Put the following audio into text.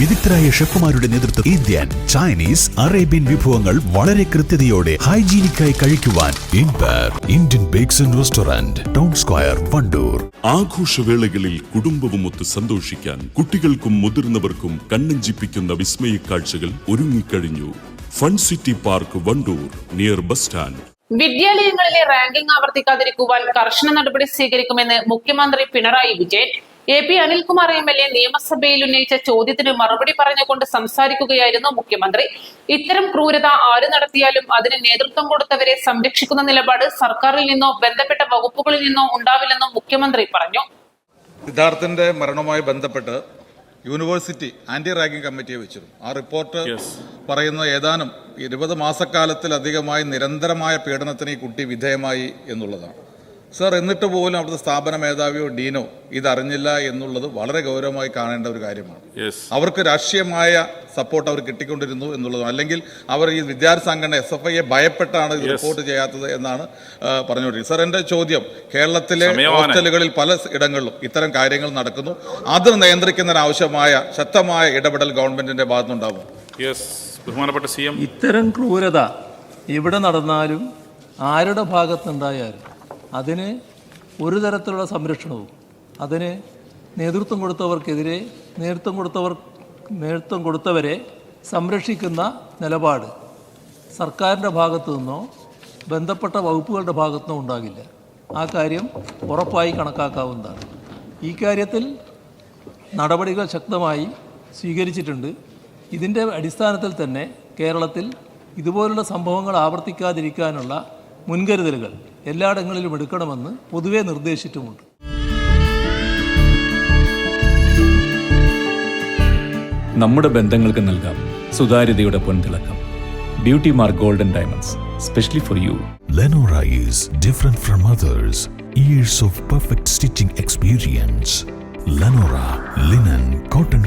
വിദഗ്ധരായ ഷെഫുമാരുടെ നേതൃത്വം Indian Chinese Arabian വിഭവങ്ങൾ വളരെ കൃത്യതയോടെ ഹൈജീനിക്കായി കഴിക്കുവാൻ ഇൻപയർ Indian bakes and restaurant town square Wandoor. ആഘോഷവേളകളിൽ കുടുംബവുമൊത്ത് സന്തോഷിക്കാൻ കുട്ടികൾക്കും മുതിർന്നവർക്കും കണ്ണഞ്ചിപ്പിക്കുന്ന വിസ്മയ കാഴ്ചകൾ ഒരുങ്ങിക്കഴിഞ്ഞു. Fun city park Wandoor near bus stand. വിദ്യാലയങ്ങളിലെ ranking ആവർത്തിക്കാതിരിക്കുവാൻ കർശന നടപടി സ്വീകരിക്കുമെന്ന് മുഖ്യമന്ത്രി Pinarayi Vijayan A P Anilkumar M L A നിയമസഭയിൽ ഉന്നയിച്ച ചോദ്യത്തിന് മറുപടി പറഞ്ഞുകൊണ്ട് സംസാരിക്കുകയായിരുന്നു മുഖ്യമന്ത്രി. ഇത്തരം ക്രൂരത ആര് നടത്തിയാലും അതിന് നേതൃത്വം കൊടുത്തവരെ സംരക്ഷിക്കുന്ന നിലപാട് സർക്കാരിൽ നിന്നോ ബന്ധപ്പെട്ട വകുപ്പുകളിൽ നിന്നോ ഉണ്ടാവില്ലെന്നും മുഖ്യമന്ത്രി പറഞ്ഞു. സിദ്ധാർത്ഥന്റെ മരണവുമായി ബന്ധപ്പെട്ട് യൂണിവേഴ്സിറ്റി ആന്റി റാഗിംഗ് കമ്മിറ്റിയെ വെച്ചിരുന്നു. ആ റിപ്പോർട്ട് പറയുന്ന ഏതാനും ഇരുപത് മാസക്കാലത്തിലധികമായി നിരന്തരമായ പീഡനത്തിന് ഈ കുട്ടി വിധേയമായി എന്നുള്ളതാണ്. സർ എന്നിട്ട് പോലും അവിടുത്തെ സ്ഥാപന മേധാവിയോ ഡീനോ ഇതറിഞ്ഞില്ല എന്നുള്ളത് വളരെ ഗൗരവമായി കാണേണ്ട ഒരു കാര്യമാണ്. അവർക്ക് രാഷ്ട്രീയമായ സപ്പോർട്ട് അവർ കിട്ടിക്കൊണ്ടിരുന്നു എന്നുള്ളതും അല്ലെങ്കിൽ അവർ ഈ വിദ്യാർത്ഥി സംഘടന എസ് എഫ് ഐയെ ഭയപ്പെട്ടാണ് ഇത് റിപ്പോർട്ട് ചെയ്യാത്തത് എന്നാണ് പറഞ്ഞുകൊണ്ടിരിക്കുന്നത്. സർ എന്റെ ചോദ്യം കേരളത്തിലെ ഹോസ്റ്റലുകളിൽ പല ഇടങ്ങളിലും ഇത്തരം കാര്യങ്ങൾ നടക്കുന്നു. അത് നിയന്ത്രിക്കുന്നതിനാവശ്യമായ ശക്തമായ ഇടപെടൽ ഗവൺമെന്റിന്റെ ഭാഗത്തുനിന്നുണ്ടാകും യെസ് ബഹുമാനപ്പെട്ട സി എം. ഇത്തരം ക്രൂരത എവിടെ നടന്നാലും ആരുടെ ഭാഗത്തുണ്ടായാലും അതിന് ഒരു തരത്തിലുള്ള സംരക്ഷണവും അതിന് നേതൃത്വം കൊടുത്തവർക്കെതിരെ നേതൃത്വം കൊടുത്തവർ നേതൃത്വം കൊടുത്തവരെ സംരക്ഷിക്കുന്ന നിലപാട് സർക്കാരിന്റെ ഭാഗത്തു നിന്നോ ബന്ധപ്പെട്ട വകുപ്പുകളുടെ ഭാഗത്തു നിന്നോ ഉണ്ടാകില്ല. ആ കാര്യം ഉറപ്പായി കണക്കാക്കാവുന്നതാണ്. ഈ കാര്യത്തിൽ നടപടികൾ ശക്തമായി സ്വീകരിച്ചിട്ടുണ്ട്. ഇതിന്റെ അടിസ്ഥാനത്തിൽ തന്നെ കേരളത്തിൽ ഇതുപോലുള്ള സംഭവങ്ങൾ ആവർത്തിക്കാതിരിക്കാനുള്ള മുൻകരുതലുകൾ എല്ലായിടങ്ങളിലും എടുക്കണമെന്ന് പൊതുവെ നിർദ്ദേശിച്ചിട്ടുമുണ്ട് നമ്മുടെ ബന്ധങ്ങൾക്ക് നൽകാം സുതാര്യതയുടെ പൊൻതിളക്കം beauty mark golden diamonds specially for you Lenora is different from others. Years of perfect stitching experience. Lenora linen, cotton